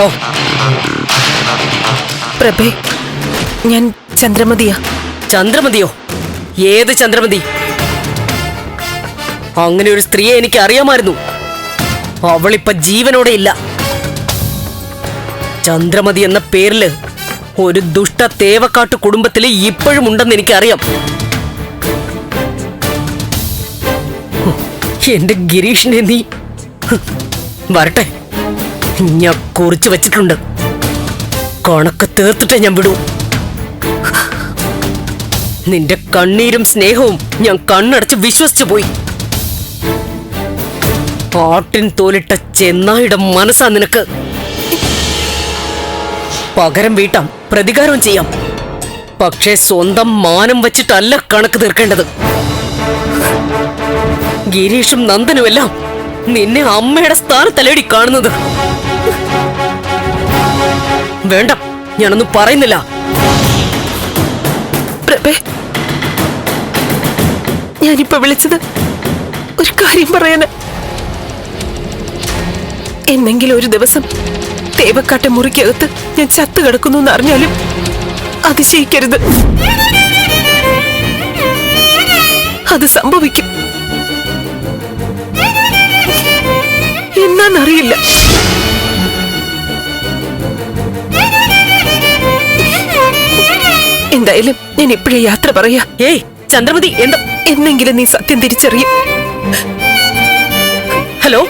Hello. പ്രഭേ ഞാൻ ചന്ദ്രമതിയാ. ചന്ദ്രമതിയോ? ഏത് ചന്ദ്രമതി? അങ്ങനെ ഒരു സ്ത്രീയെ എനിക്ക് അറിയാമായിരുന്നു അവളിപ്പ ജീവനോടെ ഇല്ല. ചന്ദ്രമതി എന്ന പേരിൽ ഒരു ദുഷ്ട തേവക്കാട്ട് കുടുംബത്തിൽ ഇപ്പോഴും ഉണ്ടെന്ന് എനിക്കറിയാം. എന്റെ ഗിരീഷിനെ നീ വരട്ടെ. ഞാൻ കുറിച്ചു വെച്ചിട്ടുണ്ട്. കണക്ക് തീർത്തിട്ടേ ഞാൻ വിടൂ. നിന്റെ കണ്ണീരും സ്നേഹവും ഞാൻ കണ്ണടച്ച് വിശ്വസിച്ചു പോയി. ആട്ടിൻ തോലിട്ട ചെന്നായുടെ മനസ്സാ നിനക്ക്. പകരം വീട്ടാം പ്രതികാരവും ചെയ്യാം. പക്ഷേ സ്വന്തം മാനം വച്ചിട്ടല്ല കണക്ക് തീർക്കേണ്ടത്. ഗിരീഷും നന്ദനുമെല്ലാം നിന്നെ അമ്മയുടെ സ്ഥാനത്തല്ലേടി കാണുന്നത്. വേണ്ട ഞാനൊന്നും പറയുന്നില്ല. ഞാനിപ്പോ വിളിച്ചത് ഒരു കാര്യം പറയാന് എന്നെങ്കിലും ഒരു ദിവസം തേവക്കാട്ടെ മുറിക്കകത്ത് ഞാൻ ചത്തു കിടക്കുന്നു അറിഞ്ഞാലും അതിശയിക്കരുത്. അത് സംഭവിക്കും. എന്നാന്നറിയില്ല. എന്തായാലും ഞാൻ ഇപ്പോഴേ യാത്ര പറയാ? ഏയ് ചന്ദ്രമതി എന്താ? എന്നെങ്കിലും നീ സത്യം തിരിച്ചറിയും. ഹലോ?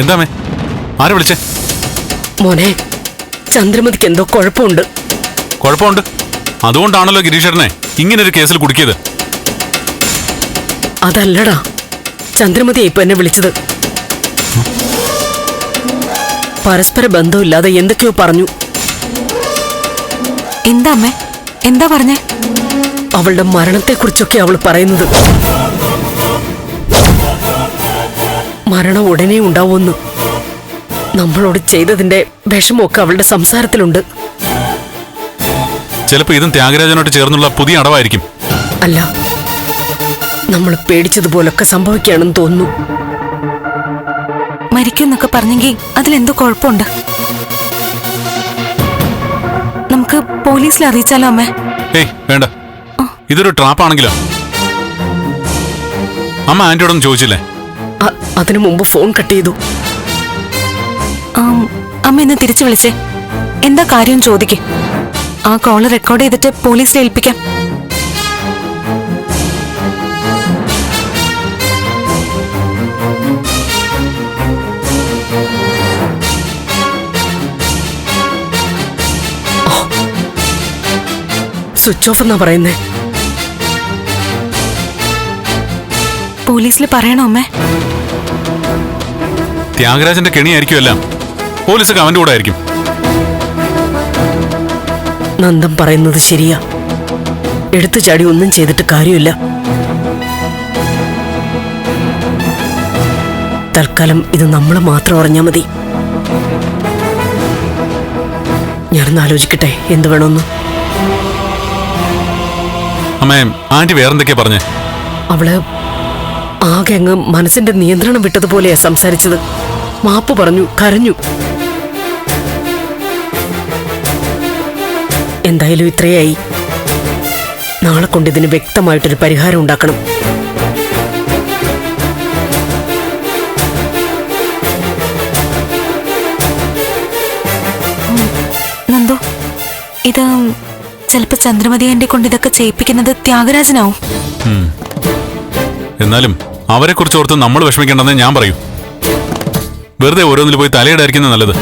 എന്താമേ? ആരെ വിളിച്ചേ? മോനെ ചന്ദ്രമതിക്ക് എന്തോ കുഴപ്പമുണ്ട്. കുഴപ്പമുണ്ട്? അതുകൊണ്ടാണല്ലോ ഗിരീഷേട്ടനെ ഒരു കേസിൽ കുടുക്കിയത്. അതല്ലടാ ചന്ദ്രമതി ഇപ്പൊ എന്നെ വിളിച്ചത്. പരസ്പര ബന്ധമില്ലാതെ എന്തൊക്കെയോ പറഞ്ഞു. എന്താ അമ്മേ? എന്താ പറഞ്ഞേ? അവളുടെ മരണത്തെക്കുറിച്ചൊക്കെ അവൾ പറയുന്നത്. മരണം ഉടനെ ഉണ്ടാവുമെന്ന്. നമ്മളോട് ചെയ്തതിന്റെ വിഷമമൊക്കെ അവളുടെ സംസാരത്തിലുണ്ട്. ചിലപ്പോ ഇതും ത്യാഗരാജനോട് ചേർന്നുള്ള പുതിയ അടവായിരിക്കും. അല്ല നമ്മൾ പേടിച്ചതുപോലൊക്കെ സംഭവിക്കുകയാണെന്ന് തോന്നുന്നു. മരിക്കുന്നൊക്കെ പറഞ്ഞെങ്കിൽ അതിലെന്തോ കുഴപ്പമുണ്ട്. നമുക്ക് പോലീസിൽ അറിയിച്ചാലോ അമ്മേ? ഏയ് വേണ്ട. ഇതൊരു ട്രാപ്പാണെങ്കിലോ? അമ്മ ആന്റിയോടൊന്നും ചോദിച്ചില്ലേ? അതിനു മുമ്പ് ഫോൺ കട്ട് ചെയ്തു. അമ്മ എന്നെ തിരിച്ചു വിളിച്ചേ. എന്താ കാര്യം ചോദിക്കേ. ആ കോൾ റെക്കോർഡ് ചെയ്തിട്ട് പോലീസിൽ ഏൽപ്പിക്കാം. സ്വിച്ച് ഓഫ് എന്നാ പറയുന്നേ? പോലീസിൽ പറയണോ അമ്മേ? ത്യാഗരാജന്റെ കെണിയായിരിക്കും എല്ലാം. പോലീസൊക്കെ അവന്റെ കൂടെ ആയിരിക്കും. നന്ദം പറയുന്നത് ശരിയാ. എടുത്തു ചാടി ഒന്നും ചെയ്തിട്ട് കാര്യമില്ല. തൽക്കാലം ഇത് നമ്മൾ മാത്രം അറിഞ്ഞാൽ മതി. ഞാനൊന്ന് ആലോചിക്കട്ടെ എന്ത് വേണമെന്ന്? അമ്മേ ആന്റി വേറെന്തൊക്കെയാ പറഞ്ഞേ? അവൾ ആകെ അങ്ങ് മനസ്സിന്റെ നിയന്ത്രണം വിട്ടതുപോലെയാ സംസാരിച്ചത്. മാപ്പ് പറഞ്ഞു കരഞ്ഞു. എന്തായാലും ഇത്രയായി. നാളെ കൊണ്ട് ഇതിന് വ്യക്തമായിട്ടൊരു പരിഹാരം ഉണ്ടാക്കണം. ഇത് ചിലപ്പോ ചന്ദ്രമതി എന്റെ കൊണ്ട് ഇതൊക്കെ ചെയ്യിപ്പിക്കുന്നത് ത്യാഗരാജനാവും. എന്നാലും അവരെ കുറിച്ച് ഓർത്ത് നമ്മൾ വിഷമിക്കേണ്ടെന്ന് ഞാൻ പറയൂ. വെറുതെ ഓരോന്നിൽ പോയി തലയിടായിരിക്കുന്നത് നല്ലത്.